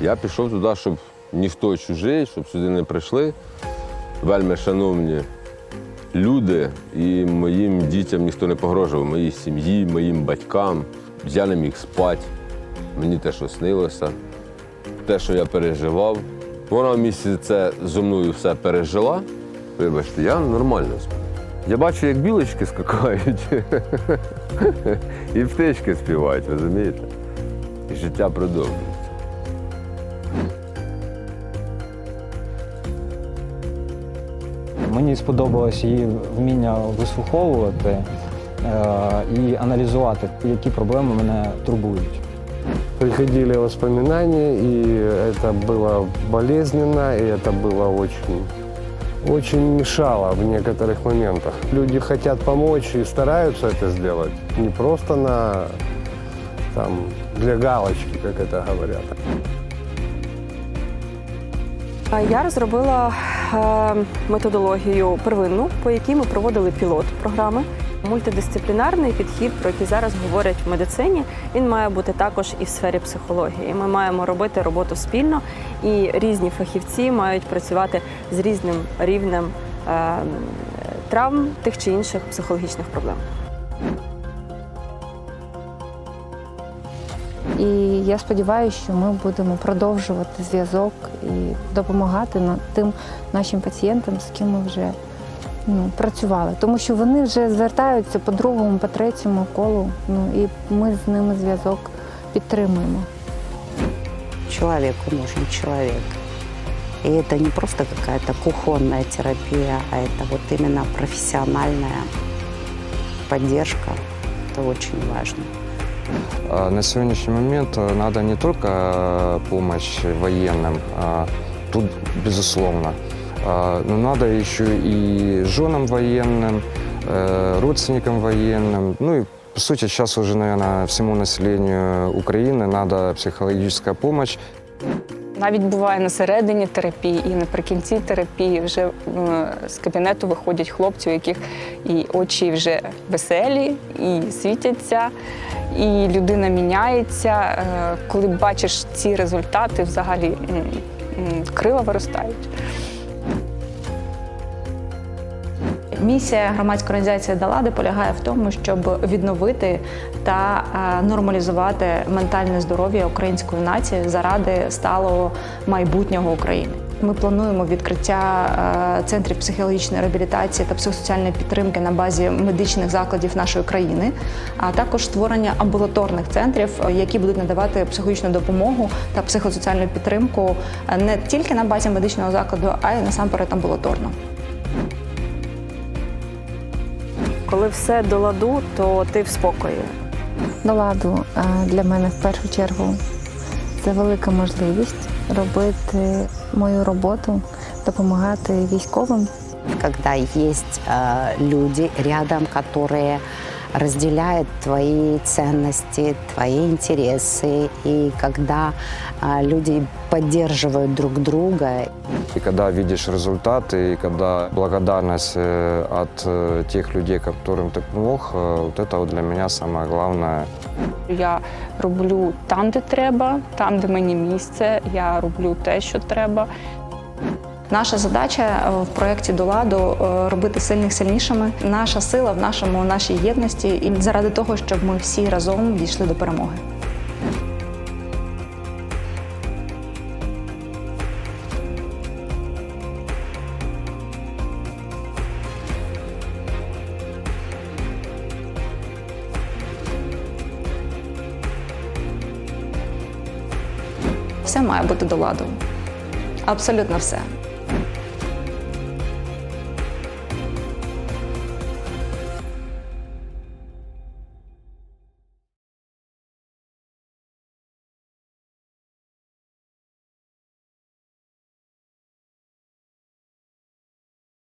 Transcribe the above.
Я пішов туди, щоб ніхто чужий, щоб сюди не прийшли. Вельми шановні люди, і моїм дітям ніхто не погрожував, моїй сім'ї, моїм батькам. Я не міг спати. Мені те, що снилося, те, що я переживав. Вона в місці це зо мною все пережила. Вибачте, я нормально сплю. Я бачу, як білочки скакають і птички співають, розумієте? І життя продовжується. Мені сподобалось її вміння вислуховувати е, і аналізувати, які проблеми мене турбують. Приходили воспоминания, и это было болезненно, и это было очень, очень мешало в некоторых моментах. Люди хотят помочь и стараются это сделать, не просто на, там, для галочки, как это говорят. Я розробила е, методологію первинну, по якій ми проводили пілот програми. Мультидисциплінарний підхід, про який зараз говорять в медицині, він має бути також і в сфері психології. Ми маємо робити роботу спільно, і різні фахівці мають працювати з різним рівнем е, травм тих чи інших психологічних проблем. І я сподіваюся, що ми будемо продовжувати зв'язок і допомагати на- тим нашим пацієнтам, з ким ми вже ну, працювали. Тому що вони вже звертаються по другому, по третьому колу. Ну і ми з ними зв'язок підтримуємо. Человеку нужен человек. И это не просто какая-то кухонная терапия, а это вот именно профессиональная поддержка. Это очень важно. А На сегодняшний момент э, надо не только э, помощь военным, а тут безусловно, а, но надо еще и женам военным, э, родственникам военным, ну и по сути сейчас уже, наверное, всему населению Украины надо психологическая помощь. Навіть буває на середині терапії і наприкінці терапії вже е, з кабінету виходять хлопці, у яких і очі вже веселі, і світяться, і людина міняється. Е, Коли бачиш ці результати, взагалі крила виростають. Місія громадської організації Далади полягає в тому, щоб відновити та е, нормалізувати ментальне здоров'я української нації заради сталого майбутнього України. Ми плануємо відкриття е, центрів психологічної реабілітації та психосоціальної підтримки на базі медичних закладів нашої країни, а також створення амбулаторних центрів, е, які будуть надавати психологічну допомогу та психосоціальну підтримку не тільки на базі медичного закладу, а й насамперед амбулаторно. Коли все до ладу, то ти в спокої. До ладу е, для мене в першу чергу це велика можливість робити мою роботу, допомагати військовим. Когда есть э, люди рядом, которые разделяют твои ценности, твои интересы, и когда э, люди поддерживают друг друга, И когда видишь результаты, и когда благодарность э, от э, тех людей, которым ты помог, э, вот это вот для меня самое главное. Я роблю там, де треба, там, де мені місце. Я роблю те, що треба. Наша задача е, в проєкті до ладу е, робити сильних сильнішими. Наша сила в нашому нашій єдності, і заради того, щоб ми всі разом дійшли до перемоги. Все має бути до ладу. Абсолютно все.